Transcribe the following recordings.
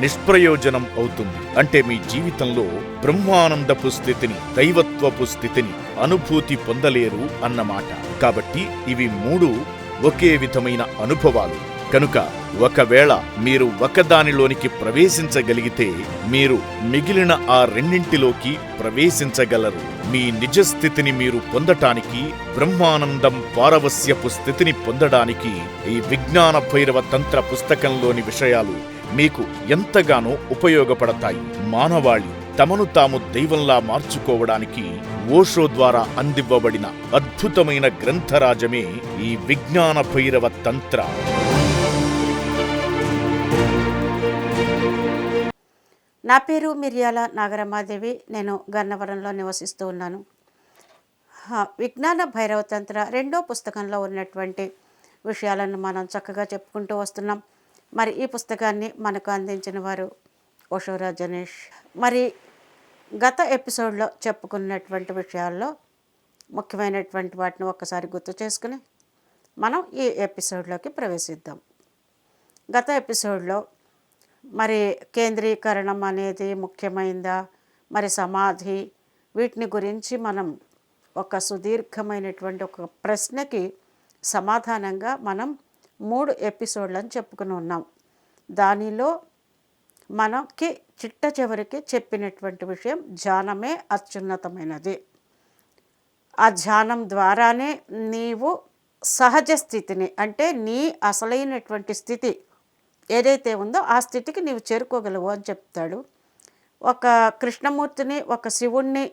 నిష్ప్రయోజనం అవుతుంది. అంటే మీ జీవితంలో బ్రహ్మానందపు స్థితిని దైవత్వపు స్థితిని అనుభూతి పొందలేరు అన్నమాట. కాబట్టి ఇవి మూడు ఒకే విధమైన అనుభవాలు. కనుక ఒకవేళ మీరు ఒకదానిలోనికి ప్రవేశించగలిగితే మీరు మిగిలిన ఆ రెండింటిలోకి ప్రవేశించగలరు. మీ నిజ స్థితిని మీరు పొందటానికి బ్రహ్మానందం పారవస్యపు స్థితిని పొందడానికి ఈ విజ్ఞాన భైరవ తంత్ర పుస్తకంలోని విషయాలు మీకు ఎంతగానో ఉపయోగపడతాయి. మానవాళి తమను తాము దైవంలా మార్చుకోవడానికి ఓషో ద్వారా అందివ్వబడిన అద్భుతమైన గ్రంథరాజమే ఈ విజ్ఞాన భైరవ తంత్ర. నా పేరు మిర్యాల నాగరమాదేవి. నేను గన్నవరంలో నివసిస్తూ ఉన్నాను. విజ్ఞాన భైరవ తంత్ర రెండో పుస్తకంలో ఉన్నటువంటి విషయాలను మనం చక్కగా చెప్పుకుంటూ వస్తున్నాం. మరి ఈ పుస్తకాన్ని మనకు అందించిన వారు ఓషోరా జనేష్. మరి గత ఎపిసోడ్లో చెప్పుకున్నటువంటి విషయాల్లో ముఖ్యమైనటువంటి వాటిని ఒక్కసారి గుర్తు చేసుకుని మనం ఈ ఎపిసోడ్లోకి ప్రవేశిద్దాం. గత ఎపిసోడ్లో మరి కేంద్రీకరణం అనేది ముఖ్యమైందా? మరి సమాధి వీటిని గురించి మనం ఒక సుదీర్ఘమైనటువంటి ఒక ప్రశ్నకి సమాధానంగా మనం మూడు ఎపిసోడ్లను చెప్పుకుని ఉన్నాం. దానిలో మనకి చిట్ట చివరికి చెప్పినటువంటి విషయం ధ్యానమే అత్యున్నతమైనది. ఆ ధ్యానం ద్వారానే నీవు సహజ స్థితిని అంటే నీ అసలైనటువంటి స్థితి ఏదైతే ఉందో ఆ స్థితికి నీవు చేరుకోగలవు అని చెప్తాడు. ఒక కృష్ణమూర్తిని ఒక శివుణ్ణి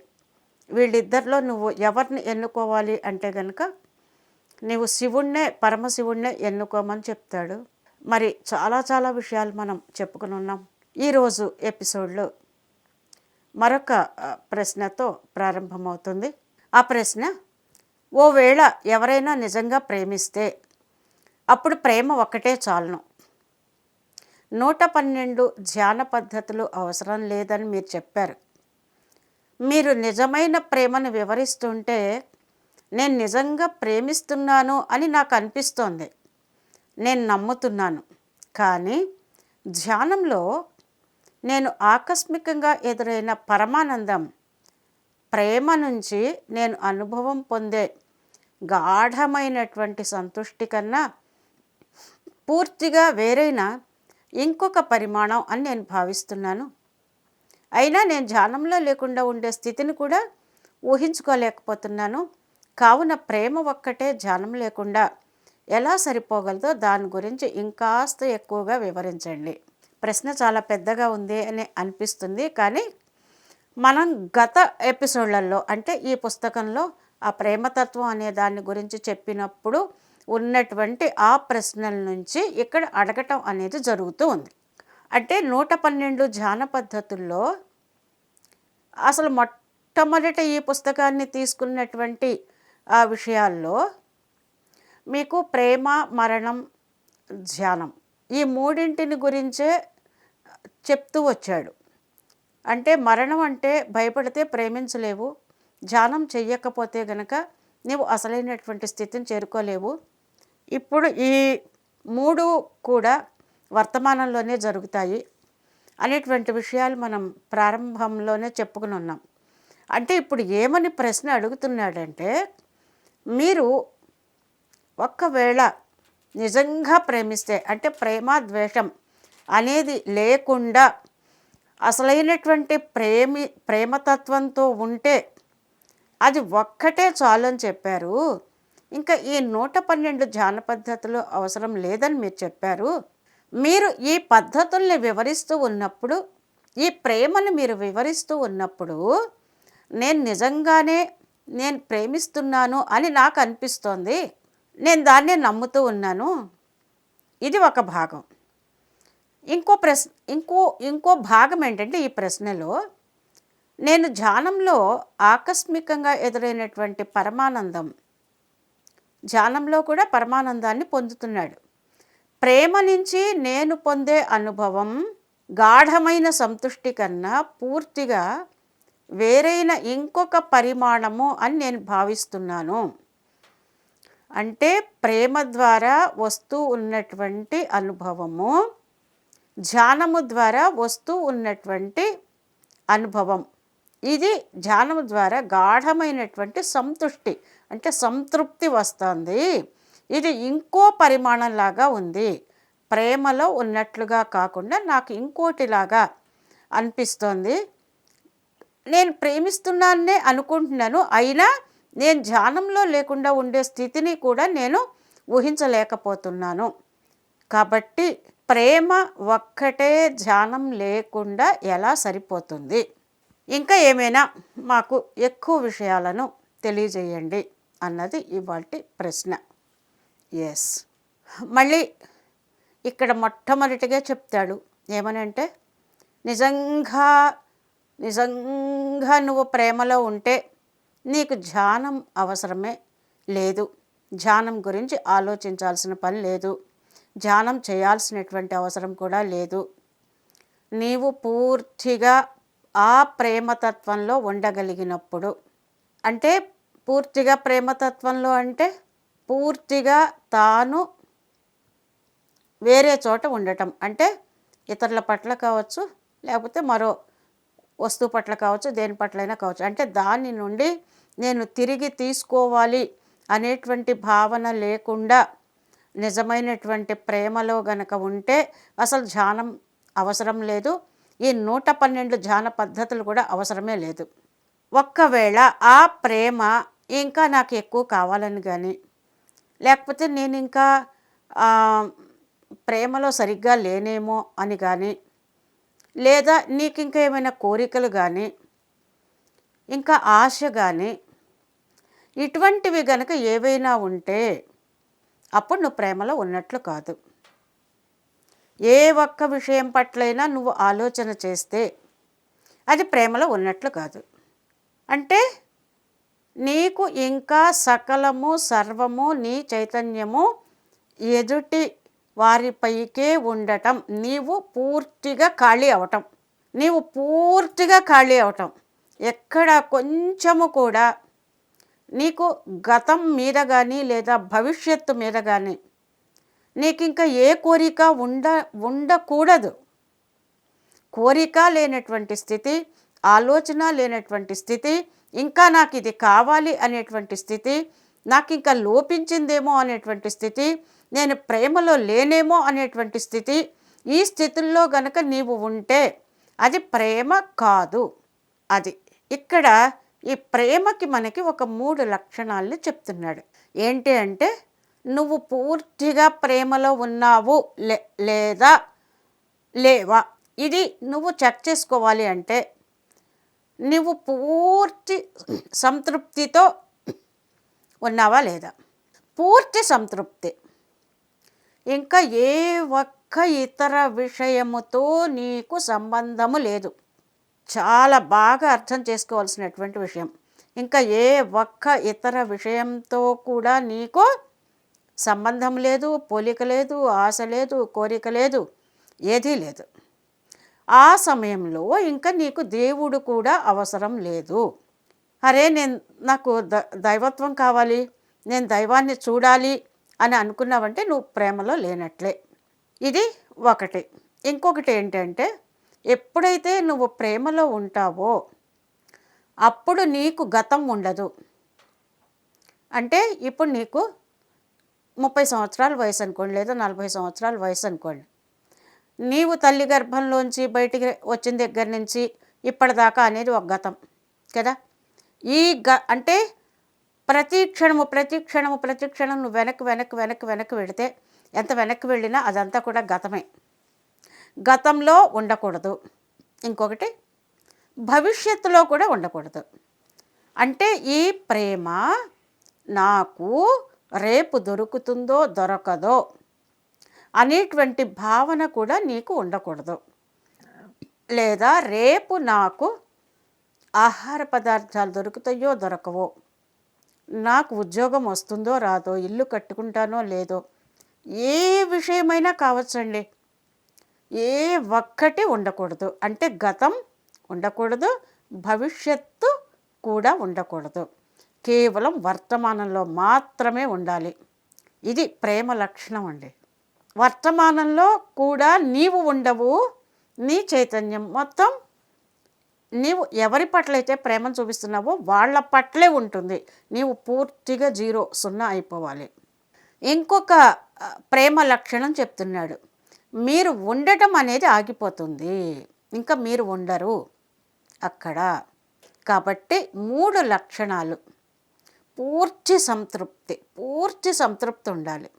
వీళ్ళిద్దరిలో నువ్వు ఎవరిని ఎన్నుకోవాలి అంటే కనుక నీవు శివుణ్ణే పరమశివుణ్ణే ఎన్నుకోమని చెప్తాడు. మరి చాలా చాలా విషయాలు మనం చెప్పుకుని ఉన్నాం. ఈరోజు ఎపిసోడ్లో మరొక ప్రశ్నతో ప్రారంభమవుతుంది. ఆ ప్రశ్న ఓ వేళ ఎవరైనా నిజంగా ప్రేమిస్తే అప్పుడు ప్రేమ ఒక్కటే చాలును. నూట పన్నెండు ధ్యాన పద్ధతులు అవసరం లేదని మీరు చెప్పారు. మీరు నిజమైన ప్రేమను వివరిస్తుంటే నేను నిజంగా ప్రేమిస్తున్నాను అని నాకు అనిపిస్తోంది. నేను నమ్ముతున్నాను. కానీ ధ్యానంలో నేను ఆకస్మికంగా ఎదురైన పరమానందం ప్రేమ నుంచి నేను అనుభవం పొందే గాఢమైనటువంటి సంతుష్టి కన్నా పూర్తిగా వేరైన ఇంకొక పరిమాణం అని నేను భావిస్తున్నాను. అయినా నేను ధ్యానంలో లేకుండా ఉండే స్థితిని కూడా ఊహించుకోలేకపోతున్నాను. కావున ప్రేమ ఒక్కటే ధ్యానం లేకుండా ఎలా సరిపోగలదో దాని గురించి ఇంకాస్త ఎక్కువగా వివరించండి. ప్రశ్న చాలా పెద్దగా ఉంది అని అనిపిస్తుంది కానీ మనం గత ఎపిసోడ్లలో అంటే ఈ పుస్తకంలో ఆ ప్రేమతత్వం అనే దాని గురించి చెప్పినప్పుడు ఉన్నటువంటి ఆ ప్రశ్నల నుంచి ఇక్కడ అడగటం అనేది జరుగుతూ ఉంది. అంటే నూట పన్నెండు ధ్యాన పద్ధతుల్లో అసలు మొట్టమొదట ఈ పుస్తకాన్ని తీసుకున్నటువంటి ఆ విషయాల్లో మీకు ప్రేమ మరణం ధ్యానం ఈ మూడింటిని గురించే చెప్తూ వచ్చాడు. అంటే మరణం అంటే భయపడితే ప్రేమించలేవు ధ్యానం చెయ్యకపోతే గనక నీవు అసలైనటువంటి స్థితిని చేరుకోలేవు. ఇప్పుడు ఈ మూడు కూడా వర్తమానంలోనే జరుగుతాయి అనేటువంటి విషయాలు మనం ప్రారంభంలోనే చెప్పుకుని ఉన్నాం. అంటే ఇప్పుడు ఏమని ప్రశ్న అడుగుతున్నాడంటే మీరు ఒక్కవేళ నిజంగా ప్రేమిస్తే అంటే ప్రేమ ద్వేషం అనేది లేకుండా అసలైనటువంటి ప్రేమి ప్రేమతత్వంతో ఉంటే అది ఒక్కటే చాలు అని చెప్పారు. ఇంకా ఈ నూట పన్నెండు ధ్యాన పద్ధతులు అవసరం లేదని మీరు చెప్పారు. మీరు ఈ పద్ధతుల్ని వివరిస్తూ ఉన్నప్పుడు ఈ ప్రేమను మీరు వివరిస్తూ ఉన్నప్పుడు నేను నిజంగానే నేను ప్రేమిస్తున్నాను అని నాకు అనిపిస్తోంది. నేను దాన్నే నమ్ముతూ ఉన్నాను. ఇది ఒక భాగం. ఇంకో ప్రశ్న ఇంకో ఇంకో భాగం ఏంటంటే ఈ ప్రశ్నలో నేను ధ్యానంలో ఆకస్మికంగా ఎదురైనటువంటి పరమానందం ధ్యానంలో కూడా పరమానందాన్ని పొందుతున్నాడు. ప్రేమ నుంచి నేను పొందే అనుభవం గాఢమైన సంతృష్టి కన్నా పూర్తిగా వేరైన ఇంకొక పరిమాణము అని నేను భావిస్తున్నాను. అంటే ప్రేమ ద్వారా వస్తూ ఉన్నటువంటి అనుభవము ధ్యానము ద్వారా వస్తూ ఉన్నటువంటి అనుభవం. ఇది ధ్యానము ద్వారా గాఢమైనటువంటి సంతృష్టి అంటే సంతృప్తి వస్తుంది. ఇది ఇంకో పరిమాణంలాగా ఉంది. ప్రేమలో ఉన్నట్లుగా కాకుండా నాకు ఇంకోటిలాగా అనిపిస్తోంది. నేను ప్రేమిస్తున్నానే అనుకుంటున్నాను. అయినా నేను ధ్యానంలో లేకుండా ఉండే స్థితిని కూడా నేను ఊహించలేకపోతున్నాను. కాబట్టి ప్రేమ ఒక్కటే ధ్యానం లేకుండా ఎలా సరిపోతుంది? ఇంకా ఏమైనా మాకు ఎక్కువ విషయాలను తెలియజేయండి అన్నది ఇవాటి ప్రశ్న. ఎస్ మళ్ళీ ఇక్కడ మొట్టమొదటిగా చెప్తాడు ఏమనంటే నిజంగా నిజంగా నువ్వు ప్రేమలో ఉంటే నీకు ధ్యానం అవసరమే లేదు. ధ్యానం గురించి ఆలోచించాల్సిన పని లేదు. ధ్యానం చేయాల్సినటువంటి అవసరం కూడా లేదు. నీవు పూర్తిగా ఆ ప్రేమతత్వంలో ఉండగలిగినప్పుడు అంటే పూర్తిగా ప్రేమతత్వంలో అంటే పూర్తిగా తాను వేరే చోట ఉండటం. అంటే ఇతరుల పట్ల కావచ్చు లేకపోతే మరో వస్తువు పట్ల కావచ్చు దేని పట్లైనా కావచ్చు. అంటే దాని నుండి నేను తిరిగి తీసుకోవాలి అనేటువంటి భావన లేకుండా నిజమైనటువంటి ప్రేమలో గనక ఉంటే అసలు ధ్యానం అవసరం లేదు. ఈ నూట పన్నెండు ధ్యాన పద్ధతులు కూడా అవసరమే లేదు. ఒక్కవేళ ఆ ప్రేమ ఇంకా నాకు ఎక్కువ కావాలని కానీ లేకపోతే నేను ఇంకా ప్రేమలో సరిగ్గా లేనేమో అని కానీ లేదా నీకు ఇంకా ఏమైనా కోరికలు కానీ ఇంకా ఆశ కానీ ఇటువంటివి గనక ఏవైనా ఉంటే అప్పుడు నువ్వు ప్రేమలో ఉన్నట్లు కాదు. ఏ ఒక్క విషయం పట్లైనా నువ్వు ఆలోచన చేస్తే అది ప్రేమలో ఉన్నట్లు కాదు. అంటే నీకు ఇంకా సకలము సర్వము నీ చైతన్యము ఎదుటి వారిపైకే ఉండటం. నీవు పూర్తిగా ఖాళీ అవటం. నీవు పూర్తిగా ఖాళీ అవటం. ఎక్కడ కొంచెము కూడా నీకు గతం మీద కానీ లేదా భవిష్యత్తు మీద కానీ నీకు ఇంకా ఏ కోరిక ఉండ ఉండకూడదు. కోరిక లేనటువంటి స్థితి ఆలోచన లేనటువంటి స్థితి ఇంకా నాకు ఇది కావాలి అనేటువంటి స్థితి నాకు ఇంకా లోపించిందేమో అనేటువంటి స్థితి నేను ప్రేమలో లేనేమో అనేటువంటి స్థితి ఈ స్థితుల్లో గనక నీవు ఉంటే అది ప్రేమ కాదు. అది ఇక్కడ ఈ ప్రేమకి మనకి ఒక మూడు లక్షణాలని చెప్తున్నాడు. ఏంటి అంటే నువ్వు పూర్తిగా ప్రేమలో ఉన్నావు లే లేదా లేవా? ఇది నువ్వు చెక్ చేసుకోవాలి అంటే నువ్వు పూర్తి సంతృప్తితో ఉన్నావా లేదా? పూర్తి సంతృప్తి. ఇంకా ఏ ఒక్క ఇతర విషయముతో నీకు సంబంధము లేదు. చాలా బాగా అర్థం చేసుకోవాల్సినటువంటి విషయం. ఇంకా ఏ ఒక్క ఇతర విషయంతో కూడా నీకు సంబంధం లేదు పోలిక లేదు ఆశ లేదు కోరిక లేదు ఏదీ లేదు. ఆ సమయంలో ఇంకా నీకు దేవుడు కూడా అవసరం లేదు. అరే నేను నాకు ద దైవత్వం కావాలి నేను దైవాన్ని చూడాలి అని అనుకున్నావంటే నువ్వు ప్రేమలో లేనట్లే. ఇది ఒకటి. ఇంకొకటి ఏంటంటే ఎప్పుడైతే నువ్వు ప్రేమలో ఉంటావో అప్పుడు నీకు గతం ఉండదు. అంటే ఇప్పుడు నీకు ముప్పై సంవత్సరాల వయసు అనుకోండి లేదా నలభై సంవత్సరాల వయసు అనుకోండి. నీవు తల్లి గర్భంలోంచి బయటికి వచ్చిన దగ్గర నుంచి ఇప్పటిదాకా అనేది ఒక గతం కదా? ఈ గ అంటే ప్రతి క్షణము ప్రతి క్షణము ప్రతి క్షణం నువ్వు వెనక్కి వెనక్కి వెనక్కి వెనక్కి వెళితే ఎంత వెనక్కి వెళ్ళినా అదంతా కూడా గతమే. గతంలో ఉండకూడదు. ఇంకొకటి భవిష్యత్తులో కూడా ఉండకూడదు. అంటే ఈ ప్రేమ నాకు రేపు దొరుకుతుందో దొరకదో అనేటువంటి భావన కూడా నీకు ఉండకూడదు. లేదా రేపు నాకు ఆహార పదార్థాలు దొరుకుతాయో దొరకవో నాకు ఉద్యోగం వస్తుందో రాదో ఇల్లు కట్టుకుంటానో లేదో ఏ విషయమైనా కావచ్చండి. ఏ ఒక్కటి ఉండకూడదు. అంటే గతం ఉండకూడదు భవిష్యత్తు కూడా ఉండకూడదు. కేవలం వర్తమానంలో మాత్రమే ఉండాలి. ఇది ప్రేమ లక్షణం అండి. వర్తమానంలో కూడా నీవు ఉండవు నీ చైతన్యం మొత్తం నీవు ఎవరి పట్లయితే ప్రేమను చూపిస్తున్నావో వాళ్ళ పట్లే ఉంటుంది. నీవు పూర్తిగా జీరో సున్నా అయిపోవాలి. ఇంకొక ప్రేమ లక్షణం చెప్తున్నాడు. మీరు ఉండటం అనేది ఆగిపోతుంది. ఇంకా మీరు ఉండరు అక్కడ. కాబట్టి మూడు లక్షణాలు. పూర్తి సంతృప్తి పూర్తి సంతృప్తి ఉండాలి.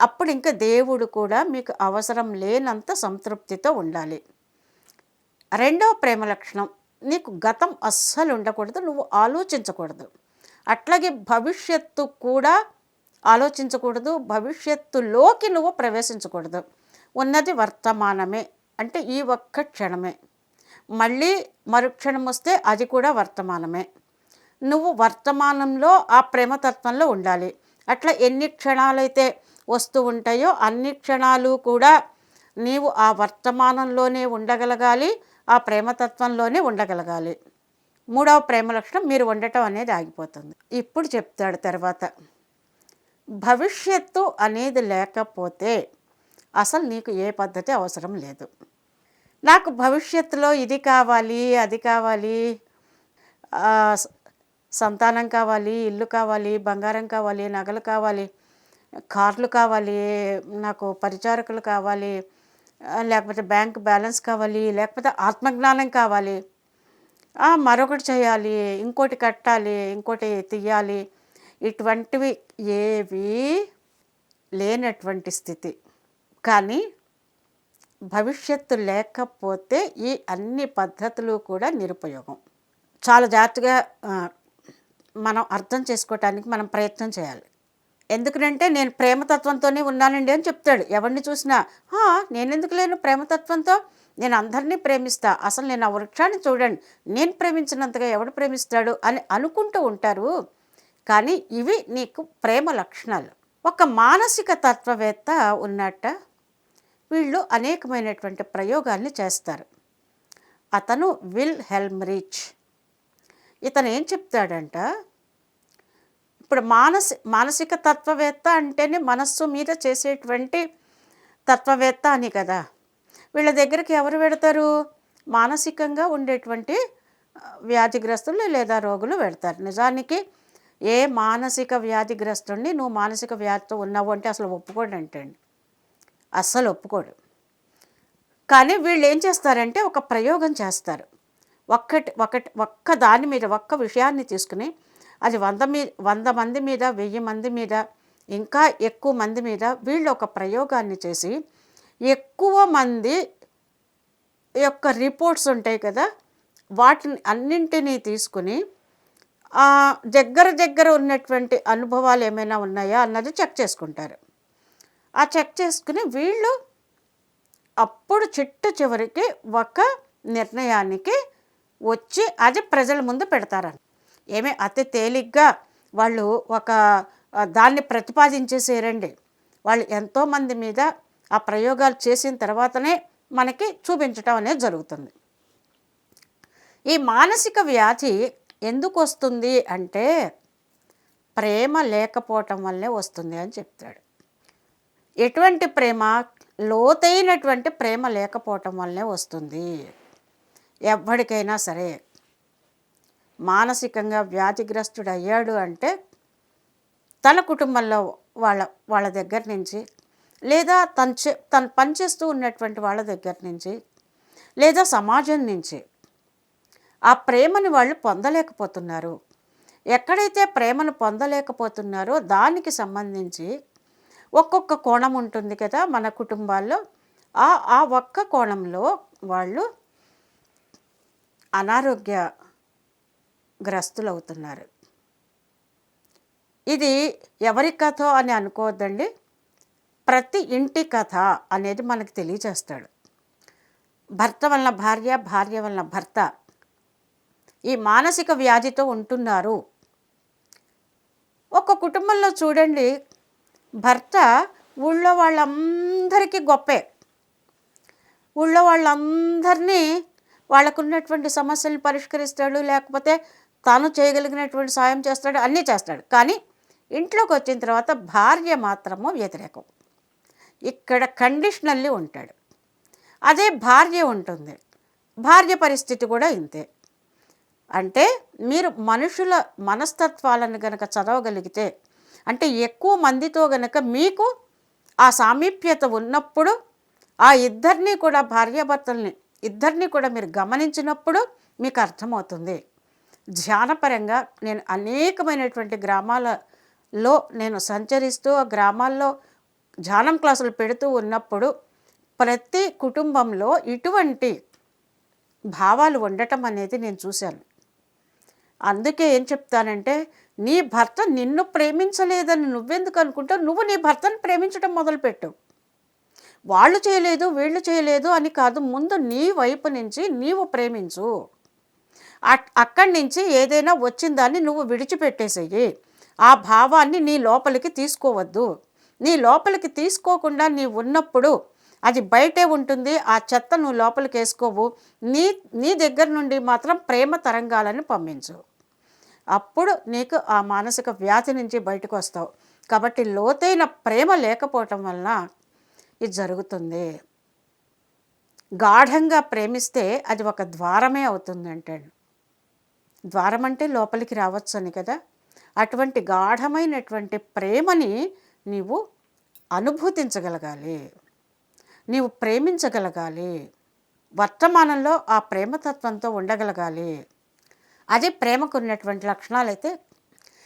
అప్పుడు ఇంకా దేవుడు కూడా మీకు అవసరం లేనంత సంతృప్తితో ఉండాలి. రెండవ ప్రేమ లక్షణం నీకు గతం అస్సలు ఉండకూడదు నువ్వు ఆలోచించకూడదు. అట్లాగే భవిష్యత్తు కూడా ఆలోచించకూడదు భవిష్యత్తులోకి నువ్వు ప్రవేశించకూడదు. ఉన్నది వర్తమానమే అంటే ఈ ఒక్క క్షణమే. మళ్ళీ మరుక్షణం వస్తే అది కూడా వర్తమానమే. నువ్వు వర్తమానంలో ఆ ప్రేమతత్వంలో ఉండాలి. అట్లా ఎన్ని క్షణాలైతే వస్తూ ఉంటాయో అన్ని క్షణాలు కూడా నీవు ఆ వర్తమానంలోనే ఉండగలగాలి ఆ ప్రేమతత్వంలోనే ఉండగలగాలి. మూడవ ప్రేమ లక్షణం మీరు ఉండటం అనేది ఆగిపోతుంది. ఇప్పుడు చెప్తాడు తర్వాత భవిష్యత్తు అనేది లేకపోతే అసలు నీకు ఏ పద్ధతి అవసరం లేదు. నాకు భవిష్యత్తులో ఇది కావాలి అది కావాలి సంతానం కావాలి ఇల్లు కావాలి బంగారం కావాలి నగలు కావాలి కార్లు కావాలి నాకు పరిచారకులు కావాలి లేకపోతే బ్యాంక్ బ్యాలెన్స్ కావాలి లేకపోతే ఆత్మజ్ఞానం కావాలి. మరొకటి చేయాలి ఇంకోటి కట్టాలి ఇంకోటి తీయాలి. ఇటువంటివి ఏవి లేనటువంటి స్థితి. కానీ భవిష్యత్తు లేకపోతే ఈ అన్ని పద్ధతులు కూడా నిరుపయోగం. చాలా జాగ్రత్తగా మనం అర్థం చేసుకోవటానికి మనం ప్రయత్నం చేయాలి. ఎందుకంటే నేను ప్రేమతత్వంతోనే ఉన్నానండి అని చెప్తాడు. ఎవరిని చూసినా నేనెందుకు లేను ప్రేమతత్వంతో? నేను అందరినీ ప్రేమిస్తా. అసలు నేను ఆ వృక్షాన్ని చూడండి. నేను ప్రేమించినంతగా ఎవడు ప్రేమిస్తాడు? అని అనుకుంటూ ఉంటారు. కానీ ఇవి నీకు ప్రేమ లక్షణాలు. ఒక మానసిక తత్వవేత్త ఉన్నట్ట వీళ్ళు అనేకమైనటువంటి ప్రయోగాల్ని చేస్తారు. అతను విల్ హెల్మ్రిచ్ ఇతను ఏం చెప్తాడంట? ఇప్పుడు మానసి మానసిక తత్వవేత్త అంటేనే మనస్సు మీద చేసేటువంటి తత్వవేత్త అని కదా. వీళ్ళ దగ్గరికి ఎవరు పెడతారు మానసికంగా ఉండేటువంటి వ్యాధిగ్రస్తులు లేదా రోగులు పెడతారు నిజానికి ఏ మానసిక వ్యాధిగ్రస్తుడిని నువ్వు మానసిక వ్యాధితో ఉన్నావు అంటే అసలు ఒప్పుకోడు అంటండి. అస్సలు ఒప్పుకోడు. కానీ వీళ్ళు ఏం చేస్తారంటే ఒక ప్రయోగం చేస్తారు. ఒక్కటి ఒకటి ఒక్క దాని మీద ఒక్క విషయాన్ని తీసుకుని అది వంద మీ వంద మంది మీద వెయ్యి మంది మీద ఇంకా ఎక్కువ మంది మీద వీళ్ళు ఒక ప్రయోగాన్ని చేసి ఎక్కువ మంది యొక్క రిపోర్ట్స్ ఉంటాయి కదా వాటిని అన్నింటినీ తీసుకుని దగ్గర దగ్గర ఉన్నటువంటి అనుభవాలు ఏమైనా ఉన్నాయా అన్నది చెక్ చేసుకుంటారు. ఆ చెక్ చేసుకుని వీళ్ళు అప్పుడు చిట్ట చివరికి ఒక నిర్ణయానికి వచ్చి అది ప్రజల ముందు పెడతారని ఏమే అతి తేలిగ్గా వాళ్ళు ఒక దాన్ని ప్రతిపాదించేసేరండి. వాళ్ళు ఎంతోమంది మీద ఆ ప్రయోగాలు చేసిన తర్వాతనే మనకి చూపించటం అనేది జరుగుతుంది. ఈ మానసిక వ్యాధి ఎందుకు వస్తుంది అంటే ప్రేమ లేకపోవటం వల్లే వస్తుంది అని చెప్తాడు. ఎటువంటి ప్రేమ లోతైనటువంటి ప్రేమ లేకపోవటం వల్లే వస్తుంది. ఎవరికైనా సరే మానసికంగా వ్యాధిగ్రస్తుడు అయ్యాడు అంటే తన కుటుంబంలో వాళ్ళ వాళ్ళ దగ్గర నుంచి లేదా తను చే తను పనిచేస్తూ ఉన్నటువంటి వాళ్ళ దగ్గర నుంచి లేదా సమాజం నుంచి ఆ ప్రేమని వాళ్ళు పొందలేకపోతున్నారు. ఎక్కడైతే ప్రేమను పొందలేకపోతున్నారో దానికి సంబంధించి ఒక్కొక్క కోణం ఉంటుంది కదా మన కుటుంబాల్లో. ఆ ఆ ఒక్క కోణంలో వాళ్ళు అనారోగ్య గ్రస్తులవుతున్నారు. ఇది ఎవరి కథ అని అనుకోవద్దండి. ప్రతి ఇంటి కథ అనేది మనకు తెలియజేస్తాడు. భర్త వలన భార్య భార్య వలన భర్త ఈ మానసిక వ్యాధితో ఉంటున్నారు. ఒక కుటుంబంలో చూడండి భర్త ఊళ్ళో వాళ్ళందరికీ గొప్పే. ఊళ్ళో వాళ్ళందరినీ వాళ్ళకున్నటువంటి సమస్యలు పరిష్కరిస్తాడు లేకపోతే తాను చేయగలిగినటువంటి సాయం చేస్తాడు అన్నీ చేస్తాడు. కానీ ఇంట్లోకి వచ్చిన తర్వాత భార్య మాత్రము వ్యతిరేకం. ఇక్కడ కండిషనల్లీ ఉంటాడు. అదే భార్య ఉంటుంది. భార్య పరిస్థితి కూడా ఇంతే. అంటే మీరు మనుషుల మనస్తత్వాలను గనక చదవగలిగితే అంటే ఎక్కువ మందితో గనక మీకు ఆ సామీప్యత ఉన్నప్పుడు ఆ ఇద్దరినీ కూడా భార్యాభర్తల్ని ఇద్దరినీ కూడా మీరు గమనించినప్పుడు మీకు అర్థమవుతుంది. ధ్యానపరంగా నేను అనేకమైనటువంటి గ్రామాలలో నేను సంచరిస్తూ ఆ గ్రామాల్లో ధ్యానం క్లాసులు పెడుతూ ఉన్నప్పుడు ప్రతి కుటుంబంలో ఇటువంటి భావాలు ఉండటం అనేది నేను చూశాను. అందుకే ఏం చెప్తానంటే నీ భర్త నిన్ను ప్రేమించలేదని నువ్వెందుకు అనుకుంటావు? నువ్వు నీ భర్తను ప్రేమించడం మొదలుపెట్టు. వాళ్ళు చేయలేదు వీళ్ళు చేయలేదు అని కాదు ముందు నీ వైపు నుంచి నీవు ప్రేమించు. అక్కడి నుంచి ఏదైనా వచ్చిన దాన్ని నువ్వు విడిచిపెట్టేసేయి. ఆ భావాన్ని నీ లోపలికి తీసుకోవద్దు. నీ లోపలికి తీసుకోకుండా నీ ఉన్నప్పుడు అది బయటే ఉంటుంది. ఆ చెత్త నువ్వు లోపలికి వేసుకోవు. నీ నీ దగ్గర నుండి మాత్రం ప్రేమ తరంగాలను పంపించు. అప్పుడు నీకు ఆ మానసిక వ్యాధి నుంచి బయటకు వస్తావు. కాబట్టి లోతైన ప్రేమ లేకపోవటం వలన ఇది జరుగుతుంది. గాఢంగా ప్రేమిస్తే అది ఒక ద్వారమే అవుతుంది అంటాడు ద్వారం అంటే లోపలికి రావచ్చని కదా? అటువంటి గాఢమైనటువంటి ప్రేమని నీవు అనుభూతించగలగాలి. నీవు ప్రేమించగలగాలి. వర్తమానంలో ఆ ప్రేమతత్వంతో ఉండగలగాలి. అదే ప్రేమకు ఉన్నటువంటి లక్షణాలు అయితే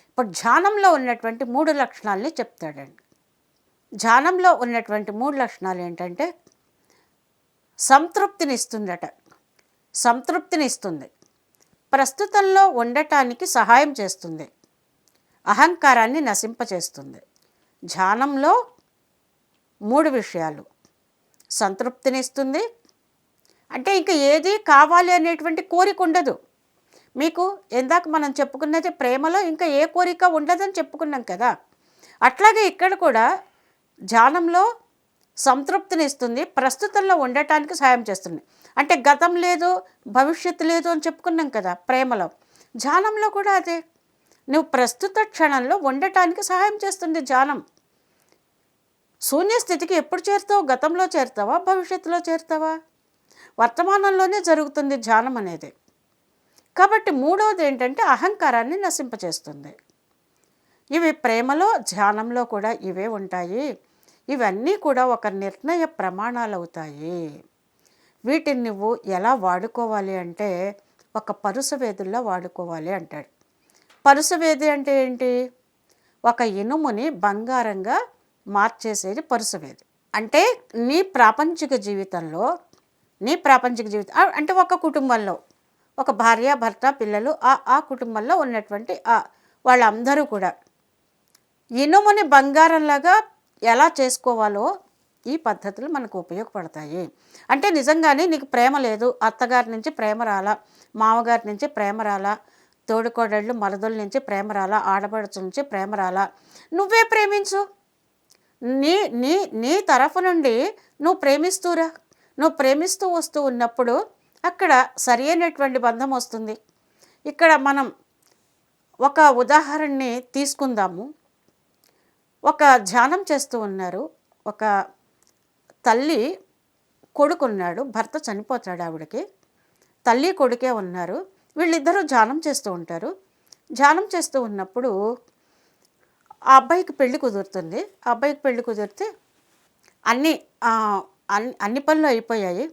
ఇప్పుడు ధ్యానంలో ఉన్నటువంటి మూడు లక్షణాలని చెప్తాడండి. ధ్యానంలో ఉన్నటువంటి మూడు లక్షణాలు ఏంటంటే సంతృప్తినిస్తుందట. సంతృప్తినిస్తుంది. ప్రస్తుతంలో ఉండటానికి సహాయం చేస్తుంది. అహంకారాన్ని నశింపచేస్తుంది. ధ్యానంలో మూడు విషయాలు. సంతృప్తినిస్తుంది. అంటే ఇంకా ఏది కావాలి అనేటువంటి కోరిక ఉండదు. మీకు ఇందాక మనం చెప్పుకున్నది ప్రేమలో ఇంకా ఏ కోరిక ఉండదని చెప్పుకున్నాం కదా. అట్లాగే ఇక్కడ కూడా ధ్యానంలో సంతృప్తినిస్తుంది ప్రస్తుతంలో ఉండటానికి సహాయం చేస్తుంది. అంటే గతం లేదు భవిష్యత్తు లేదు అని చెప్పుకున్నాం కదా ప్రేమలో. ధ్యానంలో కూడా అదే. నువ్వు ప్రస్తుత క్షణంలో ఉండటానికి సహాయం చేస్తుంది ధ్యానం శూన్య స్థితికి ఎప్పుడు చేరుతావు? గతంలో చేరుతావా? భవిష్యత్తులో చేరుతావా? వర్తమానంలోనే జరుగుతుంది ధ్యానం అనేది. కాబట్టి మూడవది ఏంటంటే అహంకారాన్ని నశింపచేస్తుంది. ఇవి ప్రేమలో ధ్యానంలో కూడా ఇవే ఉంటాయి. ఇవన్నీ కూడా ఒక నిర్ణయ ప్రమాణాలు అవుతాయి వీటిని నువ్వు ఎలా వాడుకోవాలి అంటే ఒక పరుసవేదుల్లో వాడుకోవాలి అంటాడు. పరుసవేది అంటే ఏంటి? ఒక ఇనుముని బంగారంగా మార్చేసేది పరుసవేది అంటే నీ ప్రాపంచిక జీవితంలో నీ ప్రాపంచిక జీవితం అంటే ఒక కుటుంబంలో ఒక భార్య భర్త పిల్లలు ఆ ఆ కుటుంబంలో ఉన్నటువంటి ఆ వాళ్ళందరూ కూడా ఇనుముని బంగారంలాగా ఎలా చేసుకోవాలో ఈ పద్ధతులు మనకు ఉపయోగపడతాయి. అంటే నిజంగానే నీకు ప్రేమ లేదు అత్తగారి నుంచి ప్రేమ రాలా మామగారి నుంచి ప్రేమ రాలా తోడుకోడళ్ళు మరదల నుంచి ప్రేమ రాలా ఆడపడుచు నుంచి ప్రేమ రాలా నువ్వే ప్రేమించు. నీ నీ నీ తరఫు నుండి నువ్వు ప్రేమిస్తూరా? నువ్వు ప్రేమిస్తూ వస్తూ ఉన్నప్పుడు అక్కడ సరి అయినటువంటి బంధం వస్తుంది. ఇక్కడ మనం ఒక ఉదాహరణని తీసుకుందాము. ఒక ధ్యానం చేస్తూ ఉన్నారు. ఒక తల్లి కొడుకున్నాడు భర్త చనిపోతాడు ఆవిడకి. తల్లి కొడుకే ఉన్నారు వీళ్ళిద్దరూ ధ్యానం చేస్తూ ఉంటారు. ధ్యానం చేస్తూ ఉన్నప్పుడు ఆ అబ్బాయికి పెళ్ళి కుదురుతుంది. ఆ అబ్బాయికి పెళ్ళి కుదిరితే అన్ని అన్ని అన్ని పనులు అయిపోయాయి.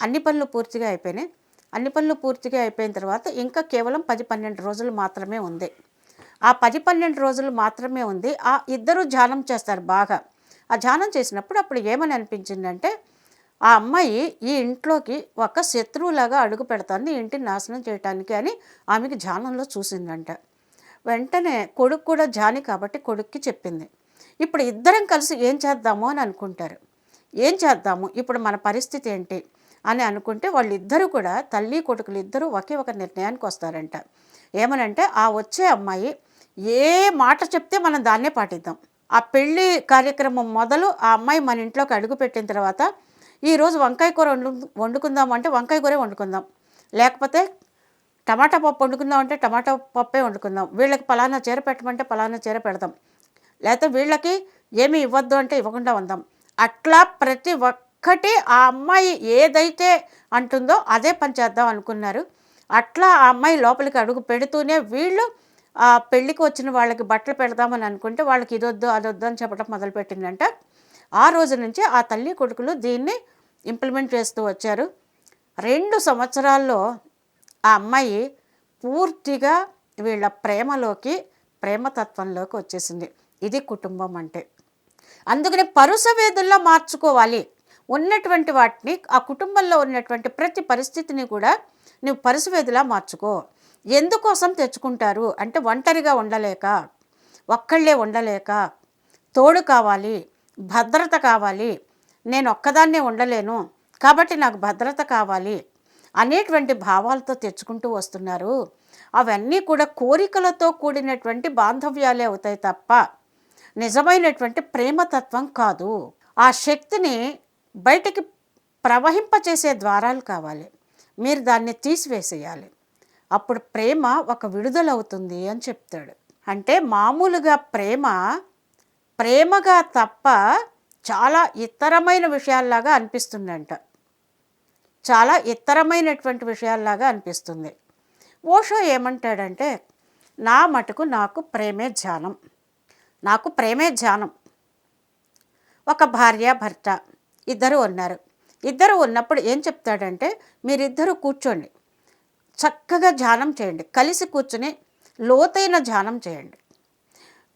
అన్ని పనులు పూర్తిగా అయిపోయినాయి. అన్ని పనులు పూర్తిగా అయిపోయిన తర్వాత ఇంకా కేవలం పది పన్నెండు రోజులు మాత్రమే ఉంది. ఆ పది పన్నెండు రోజులు మాత్రమే ఉంది. ఆ ఇద్దరు ధ్యానం చేస్తారు బాగా. ఆ ధ్యానం చేసినప్పుడు అప్పుడు ఏమని అనిపించిందంటే ఆ అమ్మాయి ఈ ఇంట్లోకి ఒక శత్రువులాగా అడుగు పెడతాను ఇంటిని నాశనం చేయటానికి అని ఆమెకి ధ్యానంలో చూసిందంట. వెంటనే కొడుకు కూడా జాని కాబట్టి కొడుక్కి చెప్పింది. ఇప్పుడు ఇద్దరం కలిసి ఏం చేద్దాము అని అనుకుంటారు. ఏం చేద్దాము? ఇప్పుడు మన పరిస్థితి ఏంటి? అని అనుకుంటే వాళ్ళిద్దరూ కూడా తల్లి కొడుకులు ఇద్దరూ ఒకే ఒక నిర్ణయానికి వస్తారంట. ఏమనంటే ఆ వచ్చే అమ్మాయి ఏ మాట చెప్తే మనం దాన్నే పాటిద్దాం. ఆ పెళ్ళి కార్యక్రమం మొదలు ఆ అమ్మాయి మన ఇంట్లోకి అడుగు పెట్టిన తర్వాత ఈరోజు వంకాయ కూర వండు వండుకుందాం అంటే వంకాయ కూరే వండుకుందాం. లేకపోతే టమాటా పప్పు వండుకుందాం అంటే టమాటా పప్పే వండుకుందాం. వీళ్ళకి పలానా చీర పెట్టమంటే పలానా చీర పెడదాం. లేకపోతే వీళ్ళకి ఏమీ ఇవ్వద్దు అంటే ఇవ్వకుండా ఉందాం. అట్లా ప్రతి ఒక్కటి ఆ అమ్మాయి ఏదైతే అంటుందో అదే పని చేద్దాం అనుకున్నారు. అట్లా ఆ అమ్మాయి లోపలికి అడుగు పెడుతూనే వీళ్ళు ఆ పెళ్ళికి వచ్చిన వాళ్ళకి బట్టలు పెడదామని అనుకుంటే వాళ్ళకి ఇదొద్దు అదొద్దు అని చెప్పడం మొదలుపెట్టిందంట. ఆ రోజు నుంచి ఆ తల్లి కొడుకులు దీన్ని ఇంప్లిమెంట్ చేస్తూ వచ్చారు. రెండు సంవత్సరాల్లో ఆ అమ్మాయి పూర్తిగా వీళ్ళ ప్రేమలోకి ప్రేమతత్వంలోకి వచ్చేసింది. ఇది కుటుంబం అంటే. అందుకని పరుస వేధుల్లో మార్చుకోవాలి. ఉన్నటువంటి వాటిని ఆ కుటుంబంలో ఉన్నటువంటి ప్రతి పరిస్థితిని కూడా నువ్వు పరుసవేదిలా మార్చుకో. ఎందుకోసం తెచ్చుకుంటారు? అంటే ఒంటరిగా ఉండలేక ఒక్కళ్ళే ఉండలేక తోడు కావాలి భద్రత కావాలి నేను ఒక్కదాన్నే ఉండలేను కాబట్టి నాకు భద్రత కావాలి అనేటువంటి భావాలతో తెచ్చుకుంటూ వస్తున్నారు. అవన్నీ కూడా కోరికలతో కూడినటువంటి బాంధవ్యాలే అవుతాయి తప్ప నిజమైనటువంటి ప్రేమతత్వం కాదు. ఆ శక్తిని బయటికి ప్రవహింపచేసే ద్వారాలు కావాలి. మీరు దాన్ని తీసివేసేయాలి. అప్పుడు ప్రేమ ఒక విడుదలవుతుంది అని చెప్తాడు. అంటే మామూలుగా ప్రేమ ప్రేమగా తప్ప చాలా ఇతరమైన విషయాల్లాగా అనిపిస్తుందంట. చాలా ఇతరమైనటువంటి విషయాల్లాగా అనిపిస్తుంది. ఓషో ఏమంటాడంటే నా మటుకు నాకు ప్రేమే ధ్యానం. నాకు ప్రేమే ధ్యానం. ఒక భార్య భర్త ఇద్దరు ఉన్నారు. ఇద్దరు ఉన్నప్పుడు ఏం చెప్తాడంటే మీరిద్దరూ కూర్చోండి. చక్కగా ధ్యానం చేయండి. కలిసి కూర్చుని లోతైన ధ్యానం చేయండి.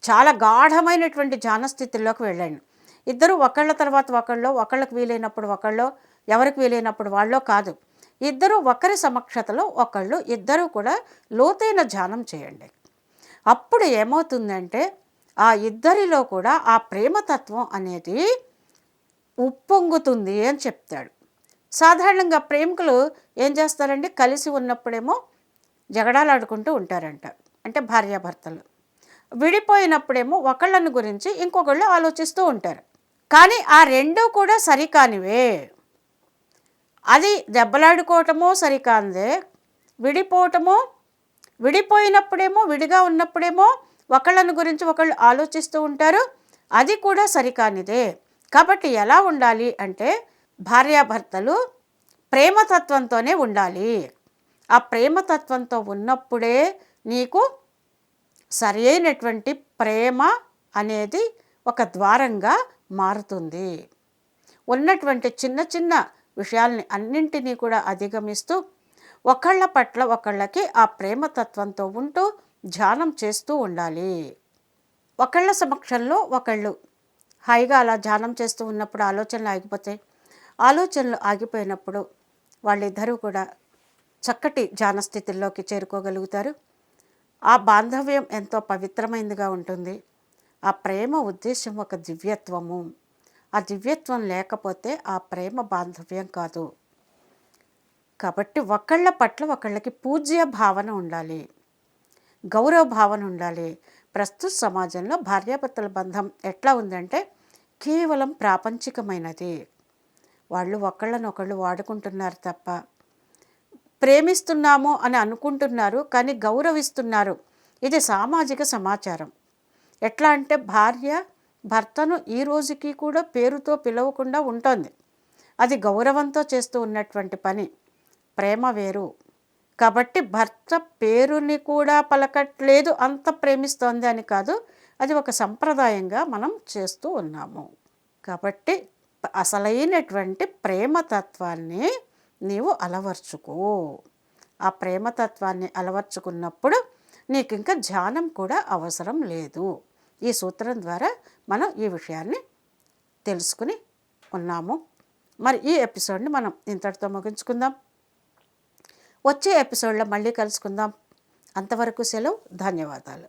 చాలా గాఢమైనటువంటి ధ్యాన స్థితిలోకి వెళ్ళండి. ఇద్దరు ఒకళ్ళ తర్వాత ఒకళ్ళు ఒకళ్ళకి వీలైనప్పుడు ఒకళ్ళు ఎవరికి వీలైనప్పుడు వాళ్ళో కాదు. ఇద్దరు ఒకరి సమక్షతలో ఒకళ్ళు ఇద్దరు కూడా లోతైన ధ్యానం చేయండి. అప్పుడు ఏమవుతుందంటే ఆ ఇద్దరిలో కూడా ఆ ప్రేమతత్వం అనేది ఉప్పొంగుతుంది అని చెప్తాడు. సాధారణంగా ప్రేమికులు ఏం చేస్తారండి? కలిసి ఉన్నప్పుడేమో జగడాలాడుకుంటూ ఉంటారంట. అంటే భార్యాభర్తలు. విడిపోయినప్పుడేమో ఒకళ్ళని గురించి ఇంకొకళ్ళు ఆలోచిస్తూ ఉంటారు. కానీ ఆ రెండూ కూడా సరికానివే. అది దెబ్బలాడుకోవటమో సరికాందే విడిపోవటమో విడిపోయినప్పుడేమో విడిగా ఉన్నప్పుడేమో ఒకళ్ళని గురించి ఒకళ్ళు ఆలోచిస్తూ ఉంటారు. అది కూడా సరికానిదే. కాబట్టి ఎలా ఉండాలి అంటే భార్యాభర్తలు ప్రేమతత్వంతోనే ఉండాలి. ఆ ప్రేమతత్వంతో ఉన్నప్పుడే నీకు సరైనటువంటి ప్రేమ అనేది ఒక ద్వారంగా మారుతుంది. ఉన్నటువంటి చిన్న చిన్న విషయాల్ని అన్నింటినీ కూడా అధిగమిస్తూ ఒకళ్ళ పట్ల ఒకళ్ళకి ఆ ప్రేమతత్వంతో ఉంటూ ధ్యానం చేస్తూ ఉండాలి. ఒకళ్ళ సమక్షంలో ఒకళ్ళు హాయిగా అలా ధ్యానం చేస్తూ ఉన్నప్పుడు ఆలోచనలు ఆగిపోతాయి. ఆలోచనలు ఆగిపోయినప్పుడు వాళ్ళిద్దరూ కూడా చక్కటి జానస్థితుల్లోకి చేరుకోగలుగుతారు. ఆ బాంధవ్యం ఎంతో పవిత్రమైనదిగా ఉంటుంది. ఆ ప్రేమ ఉద్దేశం ఒక దివ్యత్వము. ఆ దివ్యత్వం లేకపోతే ఆ ప్రేమ బాంధవ్యం కాదు. కాబట్టి ఒకళ్ళ పట్ల ఒకళ్ళకి పూజ్య భావన ఉండాలి. గౌరవ భావన ఉండాలి. ప్రస్తుత సమాజంలో భార్యాభర్తల బంధం ఎట్లా ఉందంటే కేవలం ప్రాపంచికమైనది. వాళ్ళు ఒకళ్ళనొకళ్ళు వాడుకుంటున్నారు తప్ప. ప్రేమిస్తున్నాము అని అనుకుంటున్నారు కానీ గౌరవిస్తున్నారు. ఇది సామాజిక సమాచారం. ఎట్లా అంటే భార్య భర్తను ఈ రోజుకి కూడా పేరుతో పిలవకుండా ఉంటుంది. అది గౌరవంతో చేస్తూ ఉన్నటువంటి పని. ప్రేమ వేరు. కాబట్టి భర్త పేరుని కూడా పలకట్లేదు అంత ప్రేమిస్తోంది అని కాదు అది ఒక సంప్రదాయంగా మనం చేస్తూ ఉన్నాము. కాబట్టి అసలైనటువంటి ప్రేమతత్వాన్ని నీవు అలవర్చుకో. ఆ ప్రేమతత్వాన్ని అలవర్చుకున్నప్పుడు నీకు ఇంకా ధ్యానం కూడా అవసరం లేదు. ఈ సూత్రం ద్వారా మనం ఈ విషయాన్ని తెలుసుకుని ఉన్నాము. మరి ఈ ఎపిసోడ్ని మనం ఇంతటితో ముగించుకుందాం. వచ్చే ఎపిసోడ్లో మళ్ళీ కలుసుకుందాం. అంతవరకు సెలవు ధన్యవాదాలు.